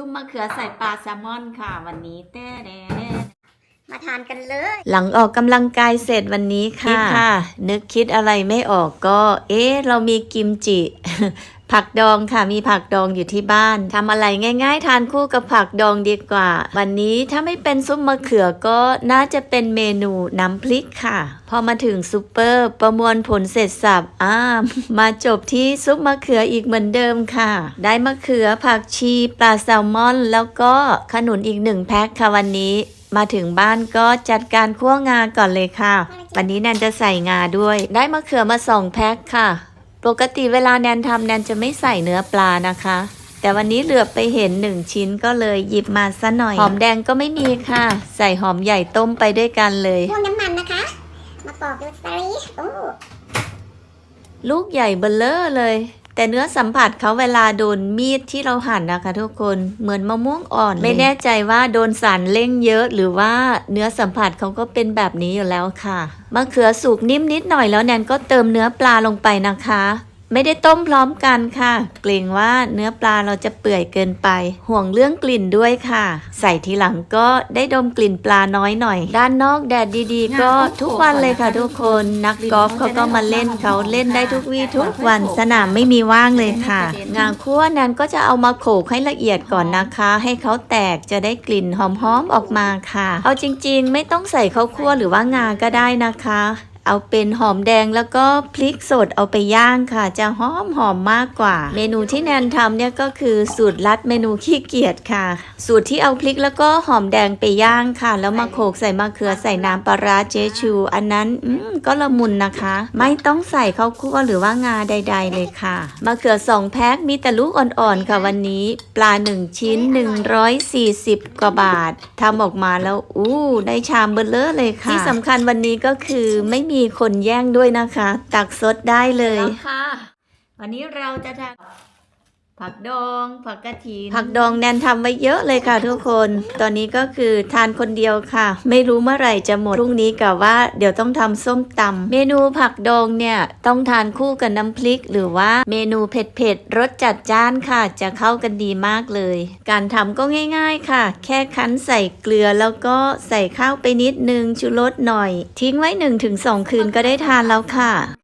ซุปมะเขือใส่ปลาแซลมอนค่ะ วันนี้เต้เด้มาทานกันเลย หลังออกกำลังกายเสร็จวันนี้ค่ะค่ะนึกคิดอะไรไม่ออกก็ เอ๊ะ เรามีกิมจิ ผักดองค่ะมีผักดองอยู่ที่บ้านทำอะไรง่าย ๆ ทานคู่กับผักดองดีกว่า วันนี้ถ้าไม่เป็นซุปมะเขือก็น่าจะเป็นเมนูน้ำพริกค่ะ พอมาถึงซูเปอร์ ประมวลผลเสร็จสับอ้ามาจบที่ซุปมะเขืออีกเหมือนเดิมค่ะ ได้มะเขือผักชีปลาแซลมอน แล้วก็ขนุนอีกหนึ่งแพ็คค่ะวันนี้มาถึงบ้านก็จัดการคั่วงาก่อนเลยค่ะ วันนี้แนนจะใส่งาด้วย ได้มะเขือมาสองแพ็คค่ะ ปกติเวลาแนนทำแนนจะไม่ใส่เนื้อปลานะคะ แต่วันนี้เหลือบไปเห็นหนึ่งชิ้นก็เลยหยิบมาซะหน่อย หอมแดงก็ไม่มีค่ะ ใส่หอมใหญ่ต้มไปด้วยกันเลยพวกน้ำมันนะคะ มาปอกดูสตอรี่โอ้ลูกใหญ่เบลเลอร์เลย แต่เนื้อสัมผัสเขาเวลาโดนมีดที่เราหั่นนะคะทุกคนเหมือนมะม่วงอ่อน ไม่แน่ใจว่าโดนสารเร่งเยอะ หรือว่าเนื้อสัมผัสเขาก็เป็นแบบนี้อยู่แล้วค่ะมะเขือสุกนิ่มนิดหน่อยแล้วแนนก็เติมเนื้อปลาลงไปนะคะ ไม่ได้ต้มพร้อมกันค่ะ เกรงว่าเนื้อปลาเราจะเปื่อยเกินไป ห่วงเรื่องกลิ่นด้วยค่ะ ใส่ทีหลังก็ได้ดมกลิ่นปลาน้อยหน่อย ด้านนอกแดดดีๆ ก็ทุกวันเลยค่ะทุกคน นักกอล์ฟเขาก็มาเล่นเขาเล่นได้ทุกวี่ทุกวันสนามไม่มีว่างเลยค่ะ งาคั่วนั้นก็จะเอามาโขลกให้ละเอียดก่อนนะคะ ให้เขาแตกจะได้กลิ่นหอมๆออกมาค่ะ เอาจริงๆ ไม่ต้องใส่ข้าวคั่วหรือว่างาก็ได้นะคะ เอาเป็นหอมแดงแล้วก็พริกสดเอาไปย่างค่ะ จะหอมหอมมากกว่า เมนูที่แนนทำเนี่ยก็คือสูตรลัดเมนูขี้เกียจค่ะ สูตรที่เอาพริกแล้วก็หอมแดงไปย่างค่ะ แล้วมาโขลกใส่มะเขือใส่น้ำปลาร้าเจชู อันนั้นก็ละมุนนะคะ ไม่ต้องใส่ข้าวคั่วหรือว่างาใด ๆ เลยค่ะมะเขือสองแพ็คมีแต่ลูกอ่อนๆค่ะวันนี้ ปลาหนึ่งชิ้น 140 กว่าบาททำออกมาแล้วอู้ได้ชามเบลเลอร์เลยค่ะ ที่สำคัญวันนี้ก็คือไม่มีคนแย่งด้วยนะคะ ตักสดได้เลยค่ะ วันนี้เราจะทำ ผักดอง ผักกระถินผักดองแนนทำไว้เยอะเลยค่ะทุกคน ตอนนี้ก็คือทานคนเดียวค่ะ ไม่รู้เมื่อไหร่จะหมดพรุ่งนี้กับว่าเดี๋ยวต้องทำส้มตำเมนูผักดองเนี่ยต้องทานคู่กับน้ำพริก หรือว่าเมนูเผ็ดๆรสจัดจ้านค่ะ จะเข้ากันดีมากเลย การทำก็ง่าย ๆค่ะ แค่คั้นใส่เกลือแล้วก็ใส่ข้าวไปนิดนึงชูรสหน่อย ทิ้งไว้ 1-2 คืนก็ได้ทานแล้วค่ะ